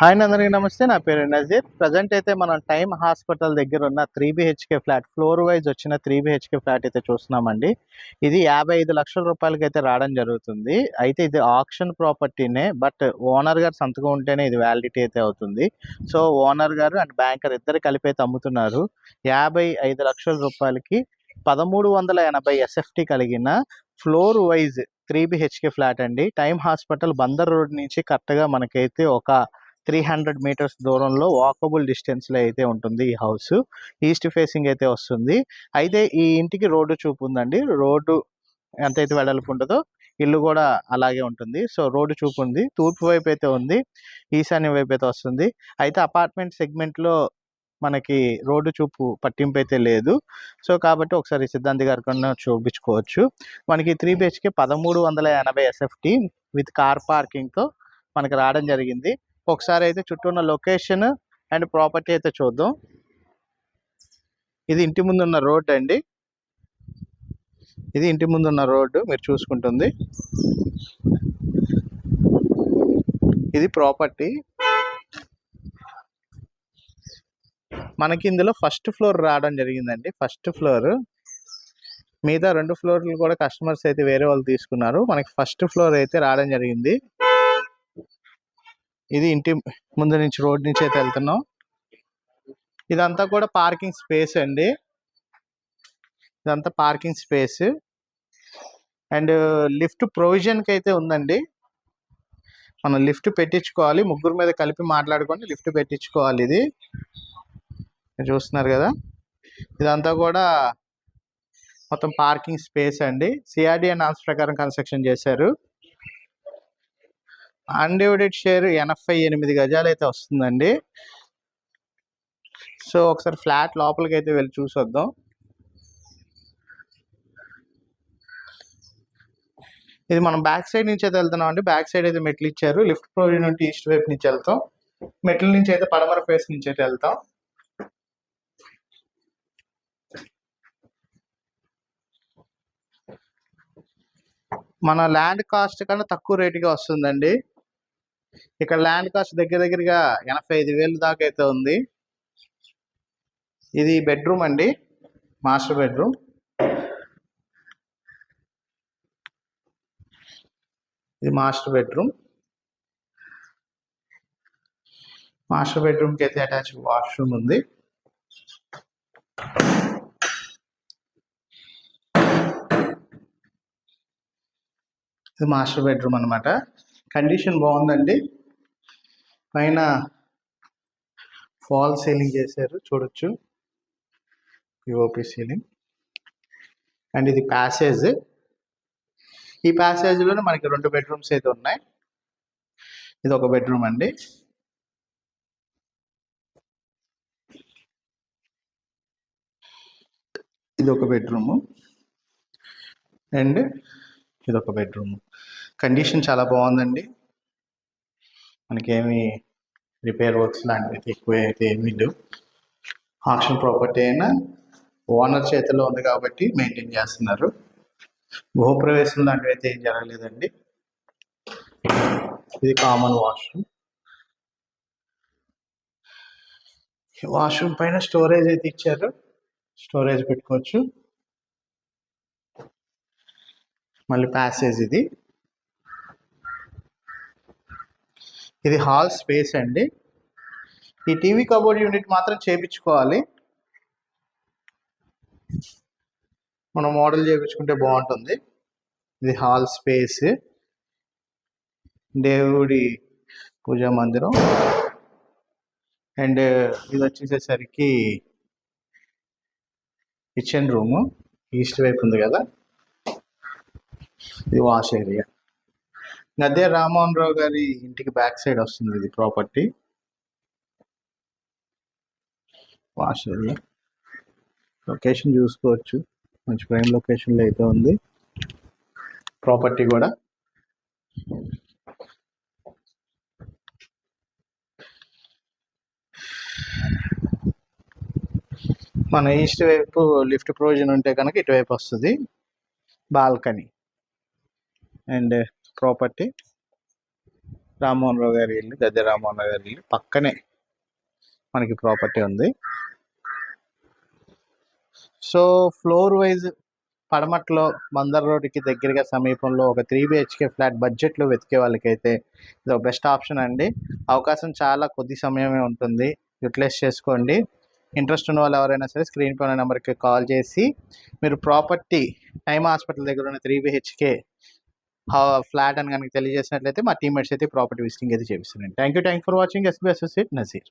Hi అందరికీ నమస్తే నా పేరు నజీర్. ప్రజెంట్ అయితే మనం టైమ్ హాస్పిటల్ దగ్గర ఉన్న three BHK flat floor wise వచ్చిన త్రీ బిహెచ్కే ఫ్లాట్ అయితే చూస్తున్నామండి. ఇది యాభై ఐదు లక్షల రూపాయలకి అయితే రావడం జరుగుతుంది. అయితే ఇది ఆప్షన్ ప్రాపర్టీనే బట్ ఓనర్ గారు సంతకం ఉంటేనే ఇది వ్యాలిడిటీ అయితే అవుతుంది. సో ఓనర్ గారు అండ్ బ్యాంకర్ ఇద్దరు కలిపి అయితే అమ్ముతున్నారు. యాభై ఐదు లక్షల రూపాయలకి పదమూడు వందల ఎనభై ఎస్ఎఫ్టీ కలిగిన floor wise three BHK flat అండి. టైమ్ హాస్పిటల్ బందర్ రోడ్ నుంచి కరెక్ట్గా మనకైతే ఒక త్రీ హండ్రెడ్ మీటర్స్ దూరంలో వాకబుల్ డిస్టెన్స్లో అయితే ఉంటుంది ఈ హౌస్ ఈస్ట్ ఫేసింగ్ అయితే వస్తుంది. అయితే ఈ ఇంటికి రోడ్డు చూపు ఉందండి. రోడ్డు ఎంతైతే వెడల్పు ఉంటుందో ఇల్లు కూడా అలాగే ఉంటుంది. సో రోడ్డు చూపు ఉంది. తూర్పు వైపు అయితే ఉంది. ఈశాన్య వైపు అయితే వస్తుంది. అయితే అపార్ట్మెంట్ సెగ్మెంట్లో మనకి రోడ్డు చూపు పట్టింపు అయితే లేదు. సో కాబట్టి ఒకసారి సిద్ధాంతి గారి కన్నా చూపించుకోవచ్చు. మనకి త్రీ బిహెచ్కే పదమూడు వందల ఎనభై ఎస్ఎఫ్టీ విత్ కార్ పార్కింగ్తో మనకి రావడం జరిగింది. ఒకసారి అయితే చుట్టూ ఉన్న లొకేషన్ అండ్ ప్రాపర్టీ అయితే చూద్దాం. ఇది ఇంటి ముందు ఉన్న రోడ్ అండి. ఇది ఇంటి ముందు ఉన్న రోడ్డు మీరు చూసుకుంటుంది. ఇది ప్రాపర్టీ. మనకి ఇందులో ఫస్ట్ ఫ్లోర్ రావడం జరిగిందండి. First floor. మిగతా రెండు ఫ్లోర్లు కూడా కస్టమర్స్ అయితే వేరే వాళ్ళు తీసుకున్నారు. మనకి ఫస్ట్ ఫ్లోర్ అయితే రావడం జరిగింది. ఇది ఇంటి ముందు నుంచి రోడ్ నుంచి అయితే వెళ్తున్నాం. ఇదంతా కూడా పార్కింగ్ స్పేస్ అండి. ఇదంతా పార్కింగ్ స్పేస్. అండ్ లిఫ్ట్ ప్రొవిజన్కి అయితే ఉందండి. మనం లిఫ్ట్ పెట్టించుకోవాలి. ముగ్గురు మీద కలిపి మాట్లాడుకొని లిఫ్ట్ పెట్టించుకోవాలి ఇది. చూస్తున్నారు కదా? ఇదంతా కూడా మొత్తం పార్కింగ్ స్పేస్ అండి. సిఆర్డిఏ నామ్స్ ప్రకారం కన్స్ట్రక్షన్ చేశారు. అన్డివిడెడ్ షేర్ ఎనభై ఎనిమిది గజాలు అయితే వస్తుందండి. సో ఒకసారి ఫ్లాట్ లోపలికి అయితే వెళ్ళి చూసొద్దాం. ఇది మనం బ్యాక్ సైడ్ నుంచి అయితే వెళ్తున్నాం అండి బ్యాక్ సైడ్ అయితే మెట్లు ఇచ్చారు. లిఫ్ట్ ప్రొవిజన్ నుండి ఈస్ట్ వైపు నుంచి వెళ్తాం. మెట్ల నుంచి అయితే పడమర ఫేస్ నుంచి అయితే వెళ్తాం. మన ల్యాండ్ కాస్ట్ కన్నా తక్కువ రేటుగా వస్తుందండి. ఇక్కడ ల్యాండ్ కాస్ట్ దగ్గర దగ్గరగా ఎనభై ఐదు వేలు దాకా అయితే ఉంది. ఇది బెడ్రూమ్ అండి. మాస్టర్ బెడ్రూమ్ ఇది మాస్టర్ బెడ్రూమ్ మాస్టర్ బెడ్రూమ్కి అయితే అటాచ్ వాష్రూమ్ ఉంది. ఇది మాస్టర్ బెడ్రూమ్ అనమాట కండిషన్ బాగుందండి. పైన ఫాల్ సీలింగ్ చేశారు చూడొచ్చు. UOP ceiling. అండ్ ఇది ప్యాసేజ్. ఈ ప్యాసేజ్లోనే మనకి రెండు బెడ్రూమ్స్ అయితే ఉన్నాయి. ఇది ఒక బెడ్రూమ్ అండి. ఇది ఒక బెడ్రూము. అండ్ ఇది ఒక బెడ్రూమ్. కండిషన్ చాలా బాగుందండి. మనకేమి రిపేర్ వర్క్స్ లాంటివి అయితే ఎక్కువ అయితే ఏమీ లేవు ఆప్షన్ ప్రాపర్టీ అయినా ఓనర్ చేతిలో ఉంది కాబట్టి మెయింటైన్ చేస్తున్నారు. గృహప్రవేశం లాంటివి అయితే ఏం జరగలేదండి. ఇది కామన్ వాష్రూమ్ వాష్రూమ్ పైన స్టోరేజ్ అయితే ఇచ్చారు. స్టోరేజ్ పెట్టుకోవచ్చు. మళ్ళీ ప్యాసేజ్ ఇది. ఇది హాల్ స్పేస్ అండి. ఈ టీవీ కబోర్డ్ యూనిట్ మాత్రం చేపించుకోవాలి. మనం మోడల్ చేయించుకుంటే బాగుంటుంది. ఇది హాల్ స్పేస్. దేవుడి పూజా మందిరం. అండ్ ఇది వచ్చేసేసరికి కిచెన్ రూము. ఈస్ట్ వైపు ఉంది కదా. ఇది వాష్ ఏరియా. అదే రామ్మోహన్ రావు గారి ఇంటికి బ్యాక్ సైడ్ వస్తుంది ఇది ప్రాపర్టీ వాష్ ఏరియా లొకేషన్ చూసుకోవచ్చు. మంచి ప్రైమ్ లొకేషన్లో అయితే ఉంది. ప్రాపర్టీ కూడా. మన ఈస్ట్ వైపు లిఫ్ట్ ప్రొవిజన్ ఉంటే కనుక ఇటువైపు వస్తుంది. Balcony and property. Rammohan Rao గారి ఇల్లు గద్దె రామ్మోహన్ రావు గారి ఇల్లు పక్కనే మనకి ప్రాపర్టీ ఉంది. సో ఫ్లోర్ వైజ్ పడమట్లో మందర్ రోడ్డుకి దగ్గరగా సమీపంలో ఒక త్రీ బిహెచ్కే ఫ్లాట్ బడ్జెట్లో వెతికే వాళ్ళకైతే ఇది ఒక బెస్ట్ ఆప్షన్ అండి. అవకాశం చాలా కొద్ది సమయమే ఉంటుంది. యూటిలైజ్ చేసుకోండి. ఇంట్రెస్ట్ ఉన్న వాళ్ళు ఎవరైనా సరే స్క్రీన్ పైన నెంబర్కి కాల్ చేసి మీరు ప్రాపర్టీ టైమ్ హాస్పిటల్ దగ్గర ఉన్న త్రీ బిహెచ్కే ఫ్లాట్ అని కనుక తెలియజేసినట్లయితే మా టీమ్మేట్స్ అయితే ప్రాపర్టీ విజిటింగ్ అయితే చేపిస్తున్నాను thank you thank for watching SB associate Nazeer